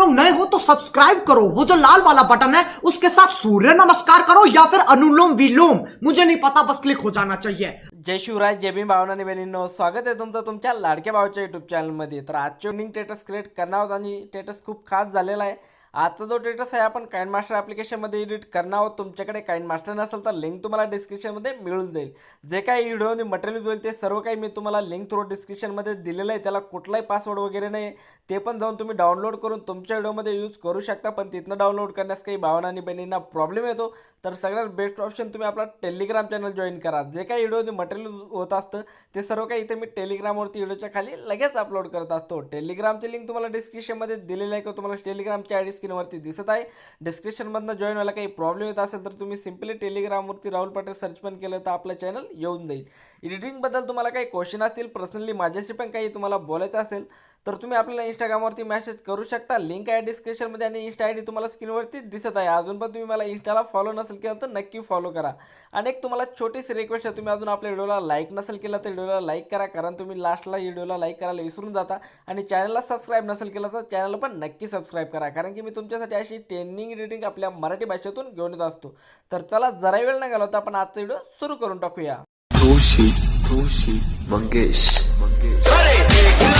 लोग नए हो तो सब्सक्राइब करो। वो जो लाल वाला बटन है उसके साथ सूर्य नमस्कार करो या फिर अनुलोम विलोम। मुझे नहीं पता बस क्लिक हो जाना चाहिए। जय शिवराय जय भीम भावना आणि बहिणींनो स्वागत आहे तुमचं तुमच्या लाडक्या भावाच्या युट्यूब चॅनलमध्ये तर आजचे रनिंग टेटस क्रिएट करणार होता आणि टेटस खूप खास झालेला आहे. आजचा जो टेटस आहे आपण काइन मास्टर ॲप्लिकेशनमध्ये एडिट करणार आहोत. तुमच्याकडे काइन मास्टर नसेल तर लिंक तुम्हाला डिस्क्रिप्शनमध्ये मिळून जाईल. जे काही व्हिडिओ मटेरियल होईल ते सर्व काही मी तुम्हाला लिंक थ्रू डिस्क्रिप्शनमध्ये दिलेलं आहे. त्याला कुठलाही पासवर्ड वगैरे नाही. ते पण जाऊन तुम्ही डाउनलोड करून तुमच्या व्हिडिओमध्ये यूज करू शकता. पण तिथनं डाउनलोड करण्यास काही भावना आणि बहिणींना प्रॉब्लेम येतो. तर सगळ्यात बेस्ट ऑप्शन तुम्ही आपला टेलिग्राम चॅनल जॉईन करा. जे काही व्हिडिओ मटेरियल होत असतं ते सर्व काही इथे मी टेलिग्रामवरती व्हिडिओच्या खाली लगेच अपलोड करत असतो. टेलिग्रामची लिंक तुम्हाला डिस्क्रिप्शनमध्ये दिलेली आहे किंवा तुम्हाला टेलिग्रामची आय डी स्क्रीनवरती दिसत आहे. डिस्क्रिप्शनमधनं जॉईन व्हायला काही प्रॉब्लेम येत असेल तर तुम्ही सिम्पली टेलिग्रामवरती राहुल पटेल सर्च पण केलं तर आपलं चॅनल येऊन जाईल. एडिटिंगबद्दल तुम्हाला काही क्वेश्चन असतील पर्सनली माझ्याशी पण काही तुम्हाला बोलायचं असेल तर तुम्ही आपल्याला इंस्टाग्रामवरती मेसेज करू शकता. लिंक आहे डिस्क्रिप्शनमध्ये आणि इंस्टा आय डी तुम्हाला स्क्रीनवरती दिसत आहे. अजून पण तुम्ही मला इंस्टाला फॉलो नसेल केलं तर नक्की फॉलो करा. आणि एक तुम्हाला छोटीशी रिक्वेस्ट आहे. तुम्ही अजून आपल्या व्हिडिओला लाईक नसेल केलं तर व्हिडिओला लाईक करा. कारण तुम्ही लास्टला व्हिडिओला लाईक करायला विसरून जाता. आणि चॅनलला सबस्क्राईब नसेल केलं तर चॅनल पण नक्की सबस्क्राईब करा. कारण की मी तुमच्यासाठी अशी ट्रेनिंग रिडिंग आपल्या मराठी भाषेतून घेऊन येत असतो. तर चला जरा वेळ नाही घालवता आपण आजचा व्हिडिओ सुरू करून टाकूया. खुशी खुशी मंगेश मंगेश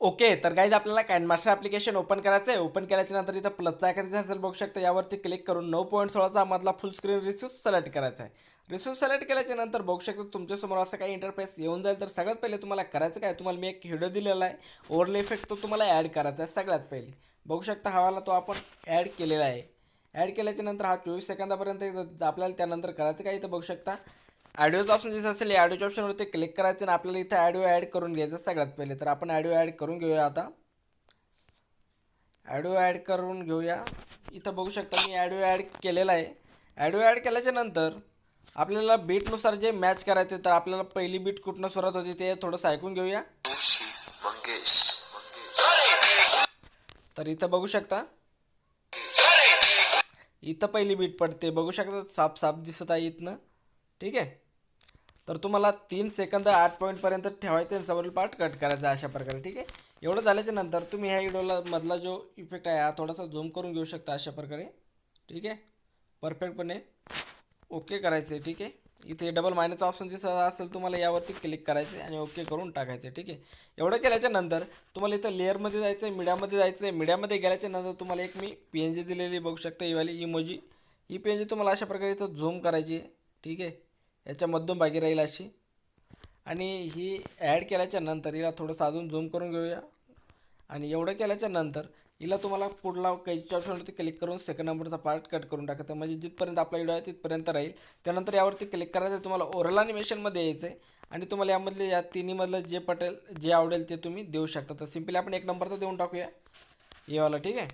ओके तर गाईज आपल्याला कॅनमास्टर ॲप्लिकेशन ओपन करायचं आहे ओपन केल्याच्यानंतर इथं प्लसचा आयकन असेल बघू शकता. यावरती क्लिक करून नऊ पॉईंट सोळाचा मधला फुल स्क्रीन रिस्यूज सिलेक्ट करायचा आहे रिस्यूज सिलेक्ट केल्याच्यानंतर बघू शकता. तुमच्यासमोर असं काही इंटरफेस येऊन जाईल. तर सगळ्यात पहिले तुम्हाला करायचं काय? तुम्हाला मी एक व्हिडिओ दिलेला आहे. ओवरले इफेक्ट तो तुम्हाला ॲड करायचा आहे सगळ्यात पहिले. बघू शकता हवाला तो आपण ॲड केलेला आहे. ॲड केल्याच्यानंतर हा चोवीस सेकंदापर्यंत आपल्याला त्यानंतर करायचं काय? इथं बघू शकता. ॲडिओचं ऑप्शन जसं असेल या ॲडिओच्या ऑप्शनवरती क्लिक करायचं आणि आपल्याला इथं ॲडिओ ॲड करून घ्यायचं सगळ्यात पहिले. तर आपण ॲडिओ ॲड करून घेऊया आता. ॲडिओ ॲड करून घेऊया. इथं बघू शकता मी ॲडिओ ॲड केलेला आहे. ॲडिओ ॲड केल्याच्यानंतर आपल्याला बीटनुसार जे मॅच करायचे तर आपल्याला पहिली बीट कुठनं सुरुवात होती ते थोडंसं ऐकून घेऊया. तर इथं बघू शकता. इथं पहिली बीट पडते. बघू शकता साफ साफ दिसत आहे इथनं. ठीक आहे? तर तुम्हाला तीन सेकंद आठ पॉईंटपर्यंत ठेवायचं आणि समोरील पार्ट कट करायचा आहे अशा प्रकारे ठीक आहे? एवढं झाल्याच्यानंतर तुम्ही ह्या व्हिडिओला मधला जो इफेक्ट आहे हा थोडासा झूम करून घेऊ शकता अशा प्रकारे ठीक आहे? परफेक्टपणे ओके करायचं आहे ठीक आहे? इथे डबल मायनसचा ऑप्शन दिसत असेल तुम्हाला यावरती क्लिक करायचं आहे आणि ओके करून टाकायचं आहे ठीक आहे? एवढं केल्याच्यानंतर तुम्हाला इथं लेअरमध्ये जायचं आहे मीडियामध्ये जायचं आहे मीडियामध्ये गेल्याच्यानंतर तुम्हाला एक मी पी एन जी दिलेली बघू शकता ही वाली इमोजी ही पी एन जी तुम्हाला अशा प्रकारे इथं झूम करायची आहे ठीक आहे? याच्या मध्यभागी राहील अशी. आणि ही ॲड केल्याच्यानंतर हिला थोडंसं अजून झूम करून घेऊया. आणि एवढं केल्याच्यानंतर हिला तुम्हाला पुढला कैची ऑप्शनवरती क्लिक करून सेकंड नंबरचा पार्ट कट करून टाकायचा. म्हणजे जिथपर्यंत आपला व्हिडिओ आहे तिथपर्यंत राहील. त्यानंतर यावरती क्लिक करायचं तुम्हाला ओरल ॲनिमेशनमध्ये यायचं आहे. आणि तुम्हाला यामधले या तिन्हीमधलं जे पटेल जे आवडेल ते तुम्ही देऊ शकता. तर सिम्पली आपण एक नंबरचा देऊन टाकूया. येवाला ठीक आहे?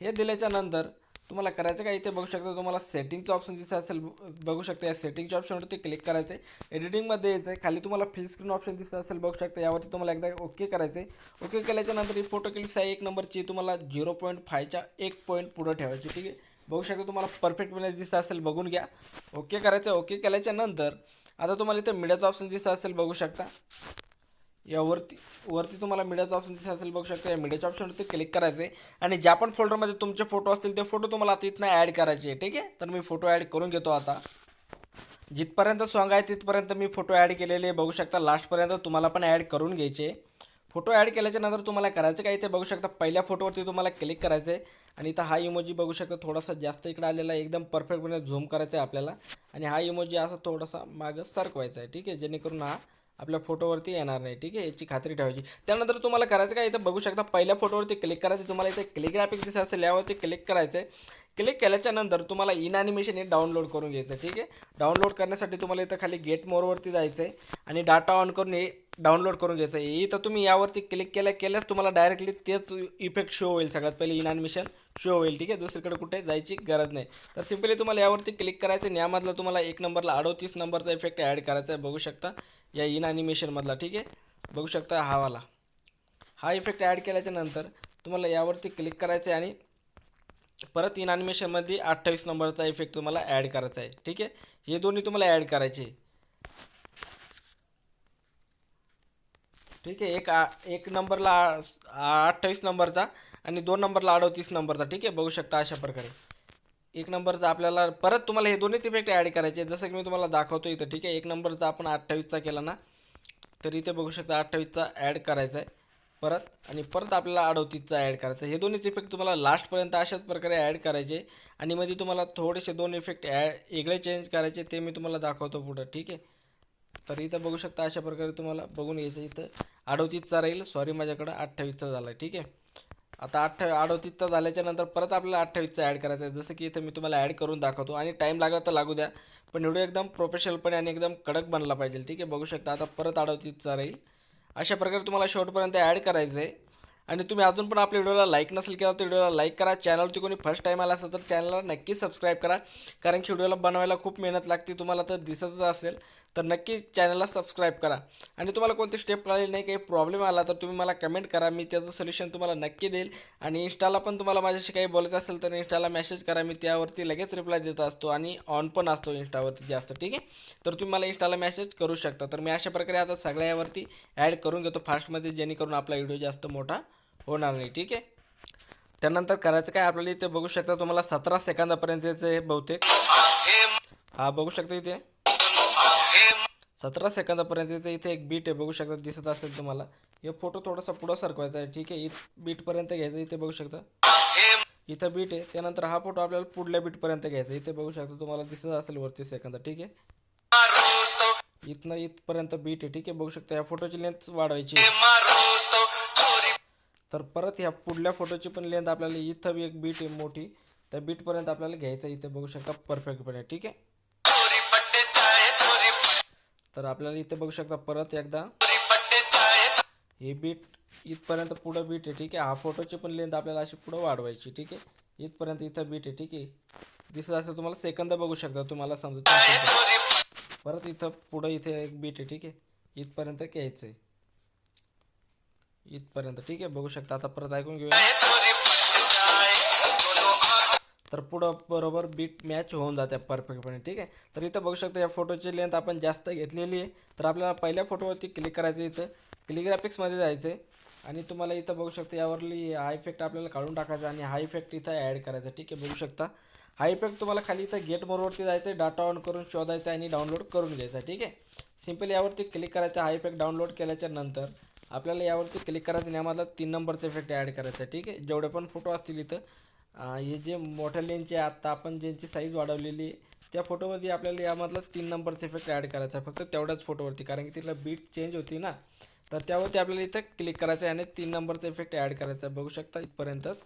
हे दिल्याच्या नंतर तुम्हाला करायचं काय? इथे बघू शकता तुम्हाला सेटिंगचं ऑप्शन दिसत असेल. बघू शकता या सेटिंगच्या ऑप्शनवरती क्लिक करायचं आहे एडिटिंगमध्ये यायचं आहे खाली तुम्हाला फिल स्क्रीन ऑप्शन दिसत असेल. बघू शकता यावरती तुम्हाला एकदा ओके करायचं आहे ओके केल्याच्यानंतर ही फोटो क्लिप्स आहे एक नंबरची तुम्हाला झिरो पॉईंट फायच्या एक पॉईंट पुढं ठेवायची ठीक आहे? बघू शकता तुम्हाला परफेक्ट मिळेल दिसत असेल. बघून घ्या. ओके करायचं. ओके केल्याच्यानंतर आता तुम्हाला इथं मीडियाचं ऑप्शन दिसत असेल. बघू शकता. यावरती वरती तुम्हाला मीडियाचा ऑप्शन दिसत असेल बघू शकता. या मीडियाच्या ऑप्शनवरती क्लिक करायचं आहे आणि ज्या पण फोल्डरमध्ये तुमचे फोटो असतील ते फोटो तुम्हाला तिथनं ॲड करायचे आहे ठीक आहे? तर मी फोटो ॲड करून घेतो आता. जिथपर्यंत सॉन्ग आहे तिथपर्यंत मी फोटो ॲड केलेले बघू शकता लास्टपर्यंत तुम्हाला पण ॲड करून घ्यायचे. फोटो ॲड केल्याच्यानंतर तुम्हाला करायचं काय? ते बघू शकता पहिल्या फोटोवरती तुम्हाला क्लिक करायचं आहे आणि इथं हा इमोजी बघू शकता थोडासा जास्त इकडे आलेला आहे. एकदम परफेक्टपणे झूम करायचा आहे आपल्याला. आणि हा इमोजी असा थोडासा मागं सरकवायचा आहे ठीक आहे? जेणेकरून हा आपल्या फोटोवरती येणार नाही ठीक आहे? याची खात्री ठेवायची. त्यानंतर तुम्हाला करायचं काय इथं बघू शकता पहिल्या फोटोवरती क्लिक करायचं तुम्हाला इथे क्लिक ग्राफिक दिसत असेल यावरती क्लिक करायचं आहे क्लिक केल्याच्यानंतर तुम्हाला इन ॲनिमेशन हे डाउनलोड करून घ्यायचं आहे ठीक आहे? डाउनलोड करण्यासाठी तुम्हाला इथं खाली गेट मोरवरती जायचं आहे आणि डाटा ऑन करून हे डाउनलोड करून घ्यायचं आहे इथं तुम्ही यावरती क्लिक केल्या केल्यास तुम्हाला डायरेक्टली तेच इफेक्ट शो होईल सगळ्यात पहिले इन ॲनिमेशन शो होईल ठीक आहे? दुसरीकडे कुठे जायची गरज नाही. तर सिम्पली तुम्हाला यावरती क्लिक करायचं आणि यामधला तुम्हाला एक नंबरला अडोतीस नंबरचा इफेक्ट ॲड करायचा आहे. बघू शकता या इन ॲनिमेशनमधला ठीक आहे? बघू शकता हावाला हा इफेक्ट ॲड केल्याच्यानंतर तुम्हाला यावरती क्लिक करायचं आहे आणि परत इन ॲनिमेशनमध्ये अठ्ठावीस नंबरचा इफेक्ट तुम्हाला ॲड करायचा आहे ठीक आहे? हे दोन्ही तुम्हाला ॲड करायचे आहे. ठीक आहे एक आ एक नंबरला अठ्ठावीस नंबरचा आणि दोन नंबरला अडतीस नंबरचा ठीक आहे बघू शकता अशा प्रकारे. एक नंबरचा आपल्याला परत तुम्हाला हे दोन्ही इफेक्ट ॲड करायचे जसं की मी तुम्हाला दाखवतो इथं ठीक आहे एक नंबरचा आपण अठ्ठावीसचा केला ना तर इथे बघू शकता अठ्ठावीसचा ॲड करायचा आहे परत आणि परत आपल्याला अडतीसचा ॲड करायचा आहे. हे दोन्हीच इफेक्ट तुम्हाला लास्टपर्यंत अशाच प्रकारे ॲड करायचे आणि मध्ये तुम्हाला थोडेसे दोन इफेक्ट ॲड वेगळे चेंज करायचे ते मी तुम्हाला दाखवतो पुढं ठीक आहे. तर इथं बघू शकता अशा प्रकारे तुम्हाला बघून यायचं. इथं अडतीसचा राहील. सॉरी माझ्याकडं अठ्ठावीसचा झाला आहे ठीक आहे? आता अठ्ठा अडतीसचा झाल्याच्यानंतर परत आपल्याला अठ्ठावीसचा ॲड करायचा आहे. जसं की इथं मी तुम्हाला ॲड करून दाखवतो. आणि टाईम लागला तर लागू द्या. पण व्हिडिओ एकदम प्रोफेशनलपणे आणि एकदम कडक बनला पाहिजे ठीक आहे? बघू शकता आता परत अडतीसचा राहील. अशा प्रकारे तुम्हाला शेवटपर्यंत ॲड करायचं आहे आणि तुम्ही अजून पण आपल्या व्हिडिओला लाईक नसेल केला तर व्हिडिओला लाईक करा. चॅनलवरती कोणी फर्स्ट टाईम आला असेल तर चॅनलला नक्की सबस्क्राईब करा. कारण की व्हिडिओला बनवायला खूप मेहनत लागते. तुम्हाला तर दिसतच असेल. तर नक्की चॅनलला सबस्क्राईब करा. आणि तुम्हाला कोणती स्टेप कळाली नाही काही प्रॉब्लेम आला तर तुम्ही मला कमेंट करा. मी त्याचं सोल्युशन तुम्हाला नक्की देईल. आणि इंस्टाला पण तुम्हाला माझ्याशी काही बोलायचं असेल तर इंस्टाला मेसेज करा. मी त्यावरती लगेच रिप्लाय देत असतो आणि ऑन पण असतो इंस्टावरती जास्त ठीक आहे? तर तुम्ही मला इंस्टाला मेसेज करू शकता. तर मी अशा प्रकारे आता सगळ्या यावरती ॲड करून घेतो फास्टमध्ये जेणेकरून आपला व्हिडिओ जास्त मोठा होणार नाही ठीक आहे? त्यानंतर करायचं काय? आपल्याला इथे बघू शकता तुम्हाला सतरा सेकंदापर्यंतचे बहुतेक. हा बघू शकता इथे. सतरा सेकंदापर्यंत इथे एक बीट आहे बघू शकता दिसत असेल तुम्हाला. हे फोटो थोडासा पुढं सरकवायचा आहे. ठीक आहे इथ बीटपर्यंत घ्यायचं इथे बघू शकता. इथं बीट आहे त्यानंतर हा फोटो आपल्याला पुढल्या बीटपर्यंत घ्यायचा इथे बघू शकता तुम्हाला दिसत असेल वरती सेकंद ठीक आहे. इथनं इथपर्यंत बीट आहे. ठीक आहे बघू शकता या फोटोची लेंथ वाढवायची तर परत ह्या पुढल्या फोटोची पण लेंथ आपल्याला इथं बी एक बीट आहे मोठी. त्या बीटपर्यंत आपल्याला घ्यायचं आहे. इथे बघू शकता परफेक्टपणे ठीक आहे. तर आपल्याला इथे बघू शकता परत एकदा. हे बीट इथपर्यंत पुढं बीट आहे ठीक आहे? हा फोटोची पण लेंथ आपल्याला अशी पुढं वाढवायची ठीक आहे? इथपर्यंत इथं बीट आहे ठीक आहे? दिसत असेल तुम्हाला सेकंद बघू शकता तुम्हाला समजत परत इथं पुढं इथे एक बीट आहे ठीक आहे? इथपर्यंत घ्यायचं आहे इथपर्यंत ठीक आहे? बघू शकता. आता परत ऐकून घेऊया. तर पुढं बरोबर बीट मॅच होऊन जाते परफेक्टपणे ठीक आहे? तर इथं बघू शकता या फोटोची लेंथ आपण जास्त घेतलेली आहे. तर आपल्याला पहिल्या फोटोवरती क्लिक करायचं इथं. क्लिग्राफिक्समध्ये जायचं आहे आणि तुम्हाला इथं बघू शकता यावरली हा इफेक्ट आपल्याला काढून टाकायचा आणि हा इफेक्ट इथं ॲड करायचा ठीक आहे? बघू शकता. हा इफेक्ट तुम्हाला खाली इथं गेट मोडवरती जायचं आहे डाटा ऑन करून शोधायचा आणि डाउनलोड करून घ्यायचा ठीक आहे? सिंपल यावरती क्लिक करायचं हा इफेक्ट डाउनलोड केल्याच्यानंतर आपल्याला यावरती क्लिक करायचं आणि आम्हाला तीन नंबरचा इफेक्ट ॲड करायचा आहे ठीक आहे? जेवढे पण फोटो असतील इथं हे जे मोठ्या लेनचे आत्ता आपण ज्यांची साईज वाढवलेली त्या फोटोमध्ये आपल्याला यामधला तीन नंबरचा इफेक्ट ॲड करायचा आहे. फक्त तेवढ्याच फोटोवरती कारण की तिला बीट चेंज होती ना तर त्यावरती आपल्याला इथं क्लिक करायचं आहे आणि तीन नंबरचा इफेक्ट ॲड करायचा आहे. बघू शकता इथपर्यंतच.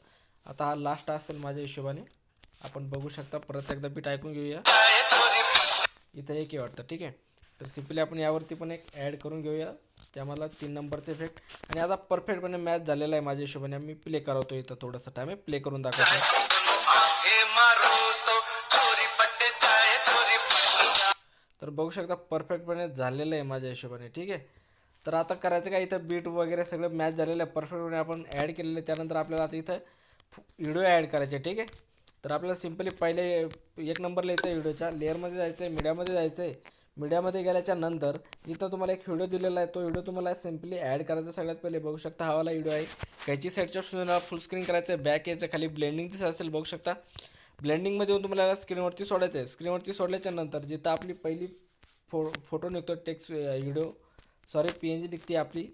आता हा लास्ट असेल माझ्या हिशोबाने. आपण बघू शकता परत एकदा बीट ऐकून घेऊया. इथं एक वाटतं ठीक आहे? तर सिम्पली आपण यावरती पण एक ॲड करून घेऊया. त्यामध्ये तीन नंबरचा इफेक्ट आणि आता परफेक्टपणे मॅच झालेला आहे माझ्या हिशोबाने. मी प्ले करावतो इथं थोडंसं टाईम आहे. प्ले करून दाखवतो तर बघू शकता परफेक्टपणे झालेलं आहे माझ्या हिशोबाने. ठीक आहे? तर आता करायचं काय? इथं बीट वगैरे सगळं मॅच झालेलं आहे. परफेक्टपणे आपण ॲड केलेलं आहे. त्यानंतर आपल्याला आता इथं व्हिडिओ ॲड करायचे ठीक आहे? तर आपल्याला सिम्पली पहिले एक नंबरला लिहायचं आहे व्हिडिओच्या लेअरमध्ये जायचं आहे मीडियामध्ये जायचं आहे मीडियामध्ये गेल्याच्यानंतर इथं तुम्हाला एक व्हिडिओ दिलेला आहे. तो व्हिडिओ तुम्हाला सिम्पली ॲड करायचा सगळ्यात पहिले बघू शकता हा वाला व्हिडिओ आहे. कायची साईडच्या सुद्धा फुल स्क्रीन करायचं आहे. बॅक यायचं खाली ब्लेंडिंग दिसत असेल बघू शकता. ब्लेंडिंगमध्ये येऊन तुम्हाला स्क्रीनवरती सोडायचं आहे. स्क्रीनवरती सोडल्याच्या नंतर जिथं आपली पहिली फो फोटो निघतो text video sorry P N G निघते आपली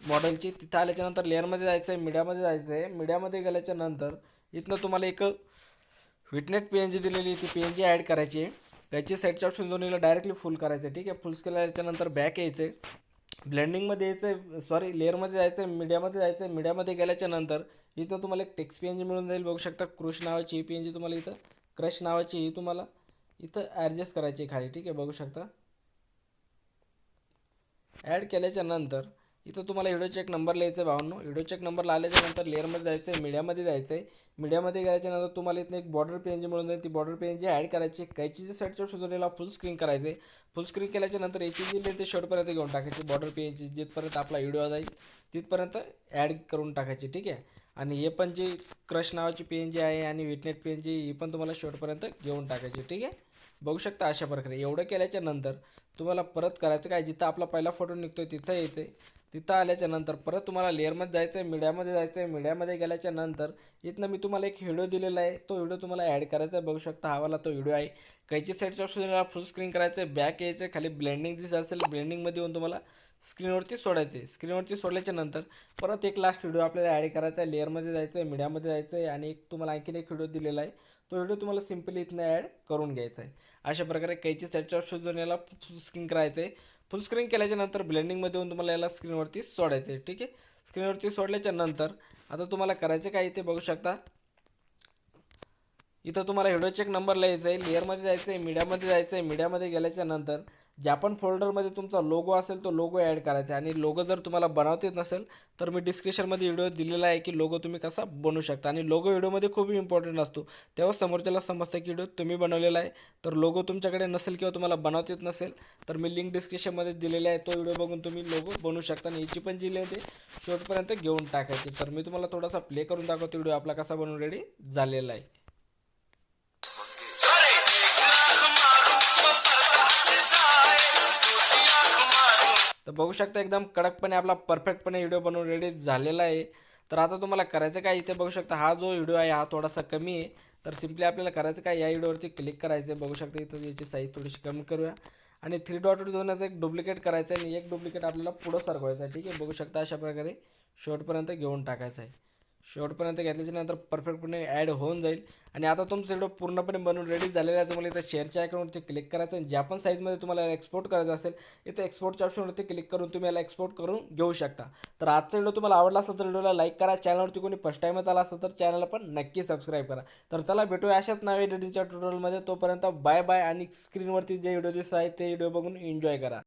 मॉडेलची तिथं आल्याच्यानंतर लेअरमध्ये जायचं आहे. मीडियामध्ये जायचं आहे. मीडियामध्ये गेल्याच्यानंतर इथनं तुम्हाला एक व्हिटनेट पी एन जी दिलेली ती पी एन जी ॲड करायची आहे. त्याची साईडच्या ऑप्शन दोन्हीला डायरेक्टली फुल करायचं आहे? ठीक आहे फुल केल्याच्यानंतर बॅक यायचं. आहे ब्लेंडिंगमध्ये यायचं आहे सॉरी लेअरमध्ये जायचं आहे मीडियामध्ये जायचं. आहे मीडियामध्ये गेल्याच्यानंतर इथं तुम्हाला एक टेक्स पी एन जी मिळून जाईल. बघू शकता क्रुश नावाची ही पी एन जी तुम्हाला इथं क्रश नावाची ही तुम्हाला इथं ॲडजस्ट करायची आहे खाली ठीक आहे? बघू शकता. ॲड केल्याच्यानंतर इथं तुम्हाला व्हिडिओचा चेक नंबर लिहायचा आहे भावांनो व्हिडिओचा चेक नंबर आल्याच्या लेअरमध्ये जायचं आहे मीडियामध्ये जायचं आहे मीडियामध्ये गेल्याच्या तुम्हाला इथं एक बॉर्डर पी एन जी मिळून जाईल. ती border P N G add करायची कैचीच्या साईडच्या सुधारलेला फुल स्क्रीन करायचं आहे फुल स्क्रीन केल्याच्यानंतर याची जी लेंथ ते शेवटपर्यंत घेऊन टाकायची. बॉर्डर पी एन जी जिथपर्यंत आपला व्हिडिओ जाईल तिथपर्यंत ॲड करून टाकायची ठीक आहे? आणि हे पण जी क्रश नावाची पी एन जी आहे आणि विटनेट पी एन जी ही पण तुम्हाला शेवटपर्यंत घेऊन टाकायची ठीक आहे? बघू शकता अशा प्रकारे. एवढं केल्याच्यानंतर तुम्हाला परत करायचं काय? जिथं आपला पहिला फोटो निघतोय तिथं यायचं आहे तिथं आल्याच्यानंतर परत तुम्हाला लेअरमध्ये जायचं आहे मीडियामध्ये जायचं आहे मीडियामध्ये गेल्याच्यानंतर इथनं मी तुम्हाला एक व्हिडिओ दिलेला आहे. तो व्हिडिओ तुम्हाला ॲड करायचा आहे. बघू शकता हावाला तो व्हिडिओ आहे. कैची साईडच्या सुद्धा फुल स्क्रीन करायचं आहे बॅक यायचं आहे खाली ब्लेंडिंग दिसत असेल ब्लेंडिंगमध्ये येऊन तुम्हाला स्क्रीनवरती सोडायचं आहे स्क्रीनवरती सोडल्याच्या नंतर परत एक लास्ट व्हिडिओ आपल्याला ॲड करायचा आहे. लेअरमध्ये जायचं आहे मीडियामध्ये जायचं आहे आणि एक तुम्हाला आणखीन एक व्हिडिओ दिलेला आहे. तो व्हिडिओ तुम्हाला सिम्पली इथनं ॲड करून घ्यायचा आहे. अशा प्रकारे कैची साईडच्या शोधून याला फुल स्क्रीन करायचं आहे फुल स्क्रीन केल्याच्यानंतर ब्लेंडिंगमध्ये येऊन तुम्हाला याला स्क्रीनवरती सोडायचं आहे ठीक आहे? स्क्रीनवरती सोडल्याच्या नंतर आता तुम्हाला करायचं काय ते बघू शकता. इथं तुम्हाला व्हिडिओचे एक नंबर लिहायचा आहे लेअरमध्ये जायचं आहे मीडियामध्ये जायचं आहे मीडियामध्ये गेल्याच्यानंतर ज्या पण फोल्डरमध्ये तुमचा लोगो असेल तो लोगो ॲड करायचा आहे. आणि लोगो जर तुम्हाला बनवता येत नसेल तर मी डिस्क्रिप्शनमध्ये व्हिडिओ दिलेला आहे की लोगो तुम्ही कसा बनवू शकता. आणि लोगो व्हिडिओमध्ये खूप इम्पॉर्टंट असतो. तेव्हा समोरच्याला समजतं की व्हिडिओ तुम्ही बनवलेला आहे. तर लोगो तुमच्याकडे नसेल किंवा तुम्हाला बनवता येत नसेल तर मी लिंक डिस्क्रिप्शनमध्ये दिलेला आहे. तो व्हिडिओ बघून तुम्ही लोगो बनवू शकता. आणि याची पण जी लिंक ते शेवटपर्यंत घेऊन टाकायची. तर मी तुम्हाला थोडासा प्ले करून दाखवतो. व्हिडिओ आपला कसा बनवून रेडी झालेला आहे. बघू शकता एकदम कडकपणे आपला परफेक्टपणे व्हिडिओ बनवून रेडी झालेला आहे. तर आता तुम्हाला करायचं काय इथे बघू शकता हा जो व्हिडिओ आहे हा थोडासा कमी आहे. तर सिम्पली आपल्याला करायचं काय या व्हिडिओवरती क्लिक करायचं आहे. बघू शकता इथं याची साईज थोडीशी कमी करूया. आणि थ्री डॉट जाऊन एक डुप्लिकेट करायचं आहे आणि एक डुप्लिकेट आपल्याला पुढं सरकवायचं आहे. ठीक आहे बघू शकता अशा प्रकारे शेवटपर्यंत घेऊन टाकायचं आहे. शेवटपर्यंत घेतल्याच्या नंतर परफेक्टपणे ॲड होऊन जाईल. आणि आता तुमचं व्हिडिओ पूर्णपणे बनवून रेडी झालेला आहे. तुम्हाला इथं शेअरच्या आयकॉनवरती क्लिक करायचं आणि ज्या पण साईजमध्ये तुम्हाला एक्सपोर्ट करायचं असेल इथं एक्सपोर्टच्या ऑप्शनवरती क्लिक करून तुम्ही याला एक्सपोर्ट करून घेऊ शकता. तर आजचा व्हिडिओ तुम्हाला आवडला असेल तर व्हिडिओला लाईक करा. चॅनलवरती कोणी फर्स्ट टाईमच आला असेल तर चॅनलला पण नक्की सबस्क्राईब करा. तर चला भेटूया अशाच नव्या एडिटिंगच्या ट्युटोरियलमध्ये तोपर्यंत बाय बाय आणि स्क्रीनवरती जे व्हिडिओ दिसत आहे ते व्हिडिओ बघून एन्जॉय करा.